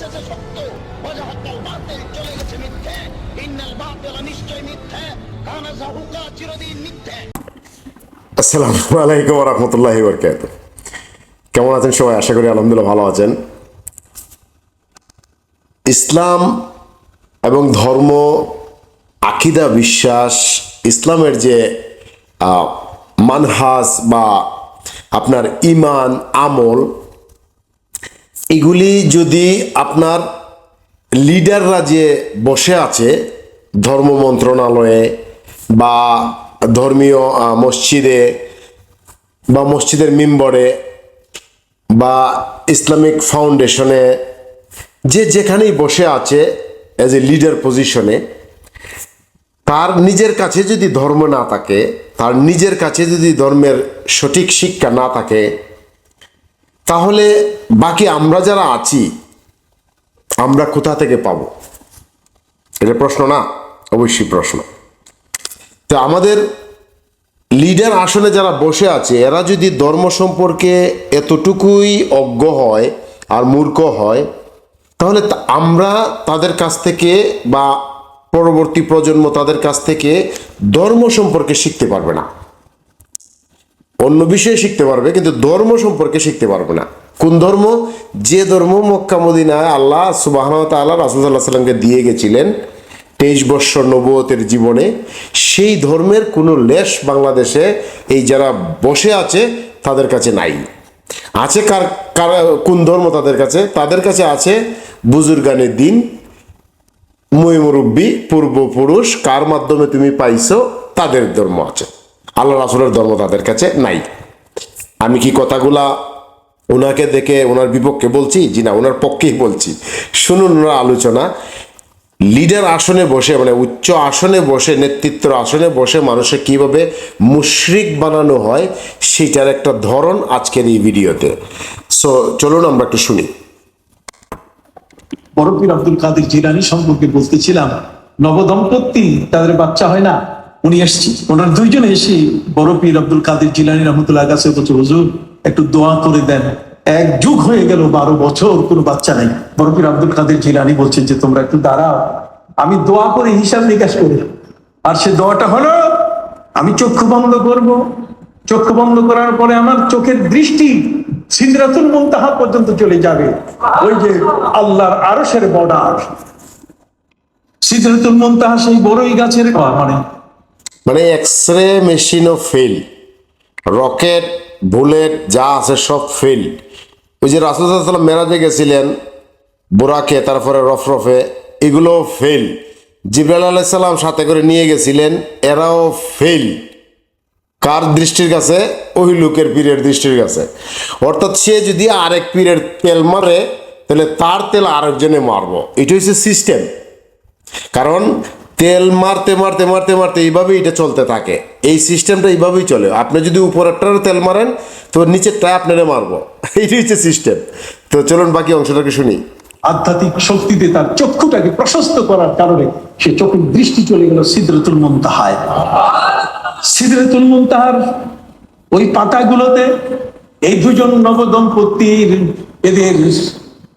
সত্য। বাতিল চলে গেছে মিথ্যে। ইন্নাল বাতিল নিশ্চয় মিথ্যে। কানা জাহুকা চিরদিন মিথ্যে। আসসালামু আলাইকুম রহমতুল্লাহি বরকাত কেমন আছেন সবাই? আশা করি আলহামদুলিল্লাহ ভালো আছেন। ইসলাম এবং ধর্ম আকিদা বিশ্বাস ইসলামের যে আহ, মানহাজ বা আপনার ইমান আমল এগুলি যদি আপনার লিডাররা যে বসে আছে ধর্ম মন্ত্রণালয়ে বা ধর্মীয় মসজিদে বা মসজিদের মিম্বরে বা ইসলামিক ফাউন্ডেশনে, যে যেখানেই বসে আছে অ্যাজ এ লিডার পজিশনে তার নিজের কাছে যদি ধর্ম না থাকে, তার নিজের কাছে যদি ধর্মের সঠিক শিক্ষা না থাকে তাহলে বাকি আমরা যারা আছি, আমরা কোথা থেকে পাব? এটা প্রশ্ন না? অবশ্যই প্রশ্ন। তো আমাদের লিডার আসনে যারা বসে আছে, এরা যদি ধর্ম সম্পর্কে এতটুকুই অজ্ঞ হয় আর মূর্খ হয়, তাহলে আমরা তাদের কাছ থেকে বা পরবর্তী প্রজন্ম তাদের কাছ থেকে ধর্ম সম্পর্কে শিখতে পারবে না। অন্য বিষয়ে শিখতে পারবে, কিন্তু ধর্ম সম্পর্কে শিখতে পারবে না। কোন ধর্ম? যে ধর্ম মক্কা, মদিনায় আল্লাহ সুবাহ তাল্লাহ রাসুল্লাহ সাল্লামকে দিয়ে গেছিলেন তেইশ বৎসর নবতের জীবনে, সেই ধর্মের কোনো লেশ বাংলাদেশে এই যারা বসে আছে, তাদের কাছে নাই। আছে কার কার, কোন ধর্ম তাদের কাছে? তাদের কাছে আছে বুজুর্গানের দিন মই মুরব্বী পূর্বপুরুষ, কার মাধ্যমে তুমি পাইছো, তাদের ধর্ম আছে। আল্লাহ রাসুলের ধর্ম তাদের কাছে নাই। আমি কি কথাগুলা ওনাকে দেখে ওনার বিপক্ষে বলছি? জি না ওনার পক্ষেই বলছি। শুনুন ওনার আলোচনা। লিডার আসনে বসে মানে উচ্চ আসনে বসে, নেতৃত্ব আসনে বসে মানুষে কীভাবে মুশরিক বানানো হয়, সেটার একটা ধরন আজকের এই ভিডিওতে। সো চলুন আমরা একটু শুনি। বরফির আব্দুল কাদের জিলানি সম্পর্কে বলতেছিলাম নবদম্পতি তাদের বাচ্চা হয় না? উনি এসছি ওনার দুইজন এসে বরফির আব্দুল কাদের জিলানি রহমতুল্লাহ কাছে বলছে, হুজুর, একটু দোয়া করে দেন। এক যুগ হয়ে গেল, বারো বছর কোনো বাচ্চা নাই। বরফির আব্দুল কাদের জিলানি বলছেন যে, তোমরা একটু দাঁড়াও, আমি দোয়া করে হিসাব নিকাশ করি। আর সে দোয়াটা হলো, আমি চক্ষু বন্ধ করব। চক্ষু বন্ধ করার পরে আমার চোখের দৃষ্টি সিদ্রাতুল মুনতাহা পর্যন্ত চলে যাবে। ওই যে আল্লাহর আরশের বর্ডার। সিদ্রাতুল মুনতাহা সেই বড়ই গাছের মানে। মানে এক্স রে মেশিনও ফেল রকেট বুলেট যা আছে সব ফেল ওই যে রাসুদাম মেরাজে গেছিলেন, বোরাকে, তারপরে রফরফে এগুলো ফেল জিব্রাইল আলাইসাল্লাম সাথে করে নিয়ে গেছিলেন, এরাও ফেল কার দৃষ্টির কাছে? ওই লোকের পীরের দৃষ্টির কাছে। অর্থাৎ সে যদি আরেক পীরের তেল মারে, তাহলে তার তেল আরেকজনে মারবো। এটা হচ্ছে সিস্টেম কারণ তেল মারতে মারতে মারতে মারতে এইভাবেই এটা চলতে থাকে। এই সিস্টেমটা এইভাবেই চলে। আপনি যদি উপরেরটারও তেল মারেন, তো নিচেরটায় আপনারা মারবো। এইটাই হচ্ছে সিস্টেম। তো চলুন বাকি অংশটাকে শুনি। আধ্যাত্মিক শক্তিতে তার চক্ষুটাকে প্রশস্ত করার কারণে সে চোখের দৃষ্টি চলে গেল সিদ্রাতুল মুনতাহায়। সিদ্রাতুল মুনতাহার ওই পাতাগুলোতে এই দুজন নবদম্পতির এদের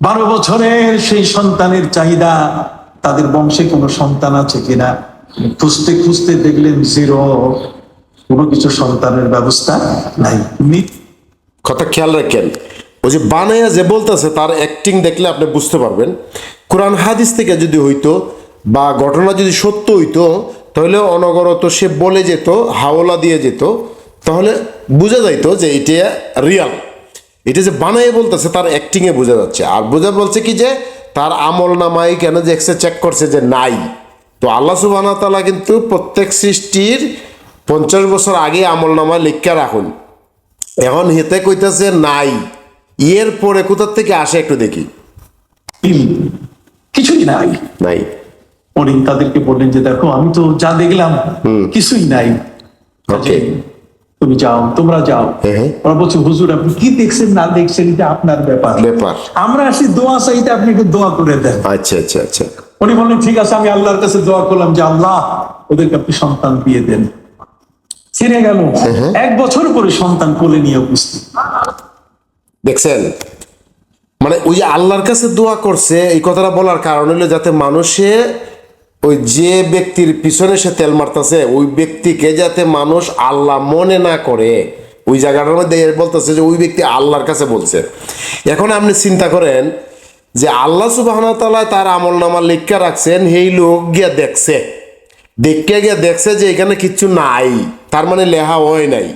বারো বছরের সেই সন্তানের চাহিদা তাদের বংশে কোনো সন্তান আছে কিনা? খুঁজতে খুঁজতে দেখলেন জিরো, কোনো কিছু সন্তানের ব্যবস্থা নাই। কথা খেয়াল রাখেন, ওই যে বানাইয়া যে বলতেছে, তার অ্যাক্টিং দেখলে আপনি বুঝতে পারবেন। কোরআন হাদিস থেকে যদি হইতো বা ঘটনা যদি সত্য হইতো, তাহলে অনগরত সে বলে যেত, হাওলা দিয়ে যেত, তাহলে বোঝা যাইতো যে এটা রিয়াল এটা যে বানাইয়ে বলতেছে, তার অ্যাক্টিংয়ে বোঝা যাচ্ছে। আর বোঝা বলছে কি যে তার আমল নামাই কেন যে এক্সে চেক করছে যে নাই? তো আল্লাহ সুবাহ তালা কিন্তু প্রত্যেক সৃষ্টির পঞ্চাশ বছর আগে আমল নামায় লিখা রাখুন। এখন হেতে কইতাছে নাই। এর পরে কোথার থেকে আসে একটু দেখি। কিছুই নাই। নাই। উনি তাদেরকে বললেন যে দেখো আমি তো যা দেখলাম কিছুই নাই. তুমি যাও তোমরা যাও। ওরা বলছে হুজুর আপনি কি দেখছেন না দেখছেন এটা আপনার ব্যাপার। ব্যাপার। আমরা আসি দোয়া চাইতে আপনি একটু দোয়া করে দেন। আচ্ছা আচ্ছা আচ্ছা। উনি বললেন ঠিক আছে আমি আল্লাহর কাছে দোয়া করলাম যে আল্লাহ ওদেরকে আপনি সন্তান দিয়ে দেন। ছেড়ে গেল। এক বছর পরে সন্তান কোলে নিয়ে উপস্থিত। দেখছেন? মানে ওই আল্লাহর কাছে দোয়া করছে এই কথাটা বলার কারণ হলো যাতে মানুষে ওই যে ব্যক্তির পিছনে সে তেল মারতেছে, ওই ব্যক্তিকে যাতে মানুষ আল্লাহ মনে না করে, ওই জায়গাটার মধ্যে বলতেছে যে ওই ব্যক্তি আল্লাহর কাছে বলছে। এখন আপনি চিন্তা করেন যে আল্লাহ সুবাহ তার আমল নামা লিখা রাখছেন সেই লোক গিয়া দেখছে। দেখে গিয়া দেখছে যে এখানে কিচ্ছু নাই, তার মানে লেহা হয় নাই।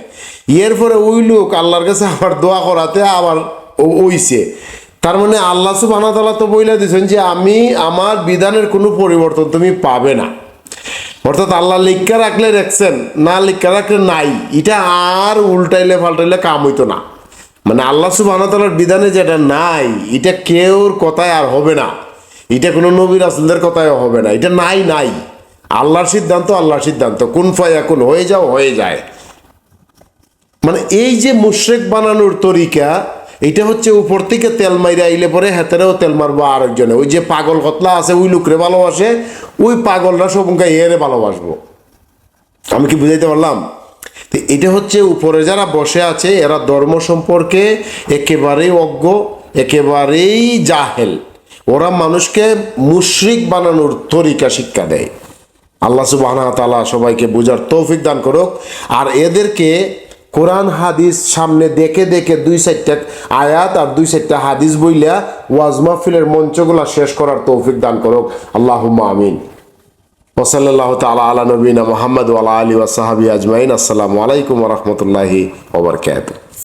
এর পরে ওই লোক আল্লাহর কাছে আবার দোয়া করাতে আবার ওইছে। তার মানে আল্লাহ সুবাহ তো বইলা দিয়েছেন যে আমি আমার বিধানের কোনো পরিবর্তন তুমি পাবে না। অর্থাৎ আল্লাহ লিখা রাখলে রাখছেন, না লিখা রাখলে নাই। এটা আর উল্টাইলে ফাল্টাইলে কাম হইতো না। মানে আল্লাহ সুবাহ বিধানে যেটা নাই, এটা কেউর কথায় আর হবে না। এটা কোনো নবী রাসুলদের কথায় হবে না। এটা নাই নাই। আল্লাহর সিদ্ধান্ত আল্লাহর সিদ্ধান্ত। কোন ফায়া কোন হয়ে যাও, হয়ে যায়। মানে এই যে মুশ্রেক বানানোর তরিকা এটা হচ্ছে উপর থেকে তেল মাইরে আইলে পরে হেতেরেও তেল মারবো আরেকজনে। ওই যে পাগল কতলা আছে, ওই লোকরে ভালোবাসে, ওই পাগলরা সবঙ্কা এরে ভালোবাসবো। আমি কি বুঝাইতে পারলাম? তো এটা হচ্ছে উপরে যারা বসে আছে, এরা ধর্ম সম্পর্কে একেবারেই অজ্ঞ, একেবারেই জাহেল। ওরা মানুষকে মুশরিক বানানোর তরিকা শিক্ষা দেয়। আল্লাহ সুবাহ তালা সবাইকে বুঝার তৌফিক দান করুক। আর এদেরকে কোরআন হাদিস সামনে দেখে দেখে দুই সাইডটা আয়াত আর দুই সাইডটা হাদিস বইলা ওয়াজ মাহফিলের মঞ্চগুলা শেষ করার তৌফিক দান করুক। আল্লাহ আমিন। ওসল্লাহ তালা আলা নবীনা মোহাম্মদ আলা আলী ওয়াসাহাবি আজমাইন। আসসালামু আলাইকুম রহমতুল্লাহি ওবরকাত